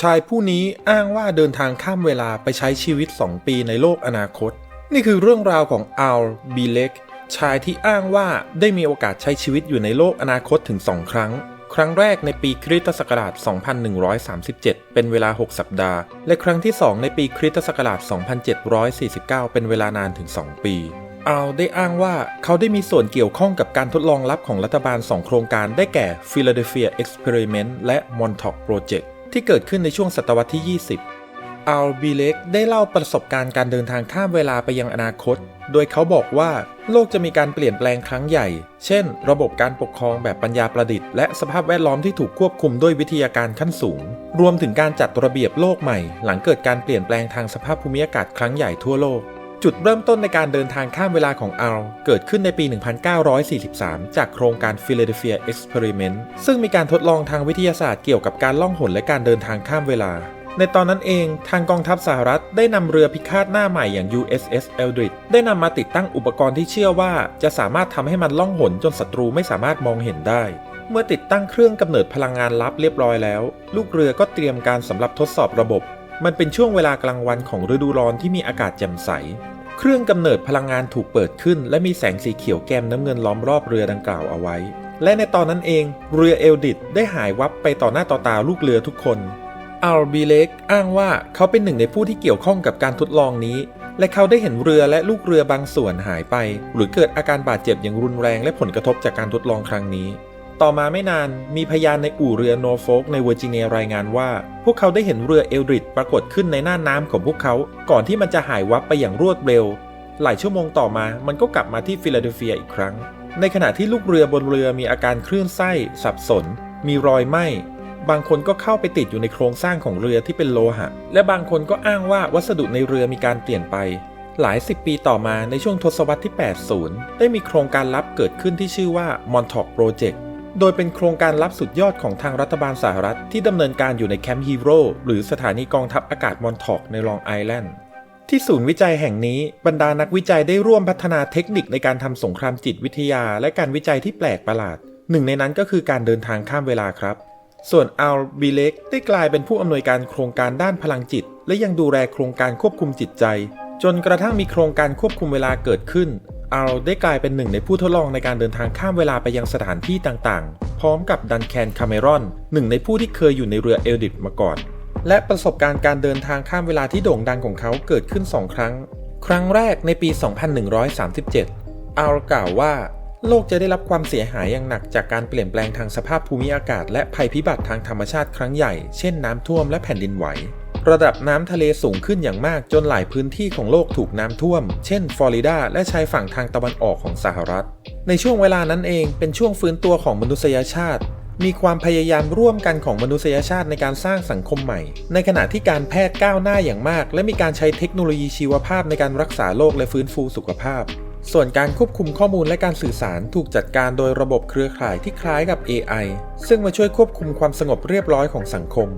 ชายผู้นี้อ้างว่าเดินทางข้ามเวลาไปใช้ชีวิต 2 ปีในโลกอนาคต นี่คือเรื่องราวของอัลบีเล็กชายที่อ้างว่าได้มีโอกาสใช้ชีวิตอยู่ในโลกอนาคตถึง 2 ครั้ง ครั้งแรกในปีคริสตศักราช 2137 เป็นเวลา 6 สัปดาห์ และครั้งที่ 2 ในปีคริสตศักราช 2749 เป็นเวลานานถึง 2 ปีอัลได้อ้างว่าเขาได้มีส่วนเกี่ยวข้องกับการทดลองลับของรัฐบาล 2 โครงการได้แก่ Philadelphia Experiment และ Montauk Project ที่เกิดขึ้นในช่วงศตวรรษที่ 20 อัลบีเล็กได้เล่าประสบการณ์การเดินทางข้ามเวลาไปยังอนาคต โดยเขาบอกว่าโลกจะมีการเปลี่ยนแปลงครั้งใหญ่ เช่น ระบบการปกครองแบบปัญญาประดิษฐ์และสภาพแวดล้อมที่ถูกควบคุมด้วยวิทยาการขั้นสูง รวมถึงการจัดระเบียบโลกใหม่ หลังเกิดการเปลี่ยนแปลงทางสภาพภูมิอากาศครั้งใหญ่ทั่วโลก จุดเริ่มต้นในการเดินทางข้ามเวลาของอัลเกิดขึ้นในปี 1943 จากโครงการ Philadelphia Experiment ซึ่งมีการทดลองทางวิทยาศาสตร์เกี่ยวกับการล่องหนและการเดินทางข้ามเวลา ในตอนนั้นเองทางกองทัพสหรัฐได้นำเรือพิฆาตหน้าใหม่อย่าง USS Eldridge ได้นำมาติดตั้งอุปกรณ์ที่เชื่อว่า จะสามารถทำให้มันล่องหนจนศัตรูไม่สามารถมองเห็นได้เมื่อติดตั้งเครื่องกำเนิดพลังงานลับเรียบร้อยแล้ว ลูกเรือก็เตรียมการสำหรับทดสอบระบบ มันเป็นช่วงเวลากลางวันของฤดูร้อนที่มีอากาศแจ่มใส เครื่องกำเนิดพลังงานถูกเปิดขึ้น และมีแสงสีเขียวแกมน้ำเงินล้อมรอบเรือดังกล่าวเอาไว้ และในตอนนั้นเองเรือเอลดิดได้หายวับไปต่อหน้าต่อตาลูกเรือทุกคนอัลบีเล็กอ้างว่าเขาเป็นหนึ่งในผู้ที่เกี่ยวข้องกับการทดลองนี้ และเขาได้เห็นเรือและลูกเรือบางส่วนหายไป หรือเกิดอาการบาดเจ็บอย่างรุนแรงและผลกระทบจากการทดลองครั้งนี้ ต่อมาไม่นานมีพยานในอู่เรือโนโฟกในเวอร์จิเนียรายงานว่า พวกเขาได้เห็นเรือเอลดริดปรากฏขึ้นในหน้าน้ำของพวกเขา ก่อนที่มันจะหายวับไปอย่างรวดเร็ว หลายชั่วโมงต่อมามันก็กลับมาที่ฟิลาเดลเฟียอีกครั้ง ในขณะที่ลูกเรือบนเรือมีอาการคลื่นไส้ สับสน มีรอยไหม้บางคนก็เข้าไปติดอยู่ในโครงสร้างของเรือที่เป็นโลหะ และบางคนก็อ้างว่าวัสดุในเรือมีการเปลี่ยนไป หลายสิบปีต่อมาในช่วงทศวรรษที่ 80 ได้มีโครงการลับเกิดขึ้นที่ชื่อว่า Montauk Project โดยเป็นโครงการลับสุดยอดของทางรัฐบาลสหรัฐ ที่ดำเนินการอยู่ในแคมป์ฮีโร่หรือสถานีกองทัพอากาศมอนทอกในลองไอแลนด์ที่ศูนย์วิจัยแห่งนี้บรรดานักวิจัยได้ร่วมพัฒนาเทคนิคในการทำสงครามจิตวิทยา และการวิจัยที่แปลกประหลาด หนึ่งในนั้นก็คือการเดินทางข้ามเวลาครับ ส่วนอัลบีเล็กได้กลายเป็นผู้อำนวยการโครงการด้านพลังจิต และยังดูแลโครงการควบคุมจิตใจ จนกระทั่งมีโครงการควบคุมเวลาเกิดขึ้น อัลได้กลายเป็นหนึ่งในผู้ทดลองในการเดินทางข้ามเวลาไปยังสถานที่ต่างๆ พร้อมกับดันแคนคาเมรอนหนึ่งในผู้ที่เคยอยู่ในเรือเอลดิตมาก่อน และประสบการณ์การเดินทางข้ามเวลาที่โด่งดังของเขาเกิดขึ้น 2 ครั้ง ครั้งแรกในปี 2137อัลกล่าวว่า โลกจะได้รับความเสียหายอย่างหนักจากการเปลี่ยนแปลงทางสภาพภูมิอากาศ และภัยพิบัติทางธรรมชาติครั้งใหญ่ เช่นน้ำท่วมและแผ่นดินไหว ระดับน้ำทะเลสูงขึ้นอย่างมากจนหลายพื้นที่ของโลกถูกน้ำท่วม เช่น ฟลอริดา และชายฝั่งทางตะวันออกของสหรัฐ ในช่วงเวลานั้นเองเป็นช่วงฟื้นตัวของมนุษยชาติ มีความพยายามร่วมกันของมนุษยชาติในการสร้างสังคมใหม่ ในขณะที่การแพทย์ก้าวหน้าอย่างมาก และมีการใช้เทคโนโลยีชีวภาพในการรักษาโรคและฟื้นฟูสุขภาพ ส่วนการควบคุมข้อมูลและการสื่อสารถูกจัดการโดยระบบเครือข่ายที่คล้ายกับ AI ซึ่งมาช่วยควบคุมความสงบเรียบร้อยของสังคม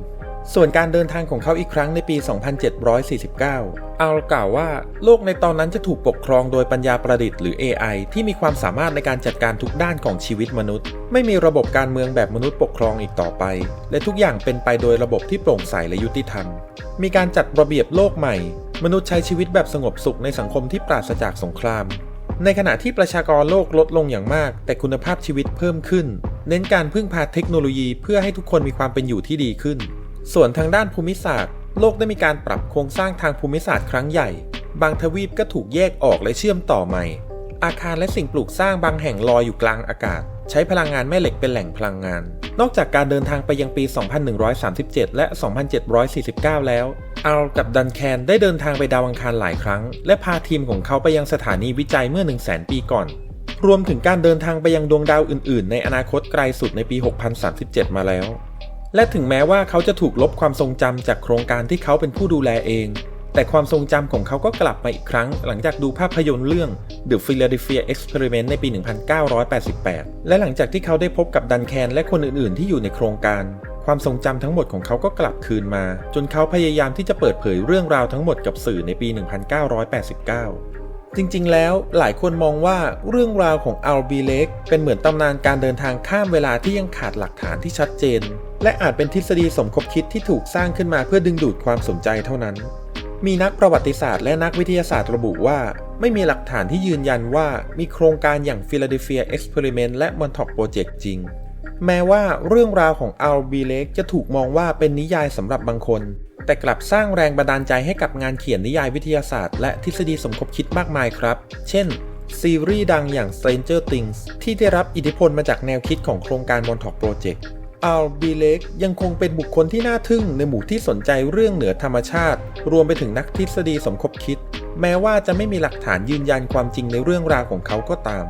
ส่วนการเดินทางของเขาอีกครั้งในปี 2749 อัลกล่าวว่า โลกในตอนนั้นจะถูกปกครองโดยปัญญาประดิษฐ์หรือ AI ที่มีความสามารถในการจัดการทุกด้านของชีวิตมนุษย์ ไม่มีระบบการเมืองแบบมนุษย์ปกครองอีกต่อไป และทุกอย่างเป็นไปโดยระบบที่โปร่งใสและยุติธรรม มีการจัดระเบียบโลกใหม่ มนุษย์ใช้ชีวิตแบบสงบสุขในสังคมที่ปราศจากสงคราม ในขณะที่ประชากรโลกลดลงอย่างมาก แต่คุณภาพชีวิตเพิ่มขึ้น เน้นการพึ่งพาเทคโนโลยีเพื่อให้ทุกคนมีความเป็นอยู่ที่ดีขึ้น ส่วนทางด้านภูมิศาสตร์ โลกได้มีการปรับโครงสร้างทางภูมิศาสตร์ครั้งใหญ่ บางทวีปก็ถูกแยกออกและเชื่อมต่อใหม่ อาคารและสิ่งปลูกสร้างบางแห่งลอยอยู่กลางอากาศ ใช้พลังงานแม่เหล็กเป็นแหล่งพลังงาน นอกจากการเดินทางไปยังปี 2137 และ 2749 แล้วอัลกับดันแคนได้เดินทางไปดาวอังคารหลายครั้ง และพาทีมของเขาไปยังสถานีวิจัยเมื่อ 1 0 0 0 0แปีก่อน รวมถึงการเดินทางไปยังดวงดาวอื่น ๆ ในอนาคตไกลสุดในปี 6037 มาแล้ว และถึงแม้ว่าเขาจะถูกลบความทรงจำจากโครงการที่เขาเป็นผู้ดูแลเอง แต่ความทรงจำของเขาก็กลับมาอีกครั้ง หลังจากดูภาพยนตร์เรื่อง The Philadelphia Experiment ในปี 1988 และหลังจากที่เขาได้พบกับดันแคนและคนอื่นๆ ที่อยู่ในโครงการ ความทรงจำทั้งหมดของเขาก็กลับคืนมา จนเขาพยายามที่จะเปิดเผยเรื่องราวทั้งหมดกับสื่อในปี 1989จริงๆ แล้วหลายคนมองว่าเรื่องราวของอัลบีเล็กเป็นเหมือนตำนานการเดินทางข้ามเวลาที่ยังขาดหลักฐานที่ชัดเจน และอาจเป็นทฤษฎีสมคบคิดที่ถูกสร้างขึ้นมาเพื่อดึงดูดความสนใจเท่านั้น มีนักประวัติศาสตร์และนักวิทยาศาสตร์ระบุว่า ไม่มีหลักฐานที่ยืนยันว่ามีโครงการอย่าง Philadelphia Experiment และ Montauk Project จริง แม้ว่าเรื่องราวของอัลบีเล็กจะถูกมองว่าเป็นนิยายสำหรับบางคน แต่กลับสร้างแรงบันดาลใจให้กับงานเขียนนิยายวิทยาศาสตร์และทฤษฎีสมคบคิดมากมายครับ เช่นซีรีส์ดังอย่าง Stranger Things ที่ได้รับอิทธิพลมาจากแนวคิดของโครงการ Montauk Project อัลบีเล็กยังคงเป็นบุคคลที่น่าทึ่งในหมู่ที่สนใจเรื่องเหนือธรรมชาติ รวมไปถึงนักทฤษฎีสมคบคิด แม้ว่าจะไม่มีหลักฐานยืนยันความจริงในเรื่องราวของเขาก็ตาม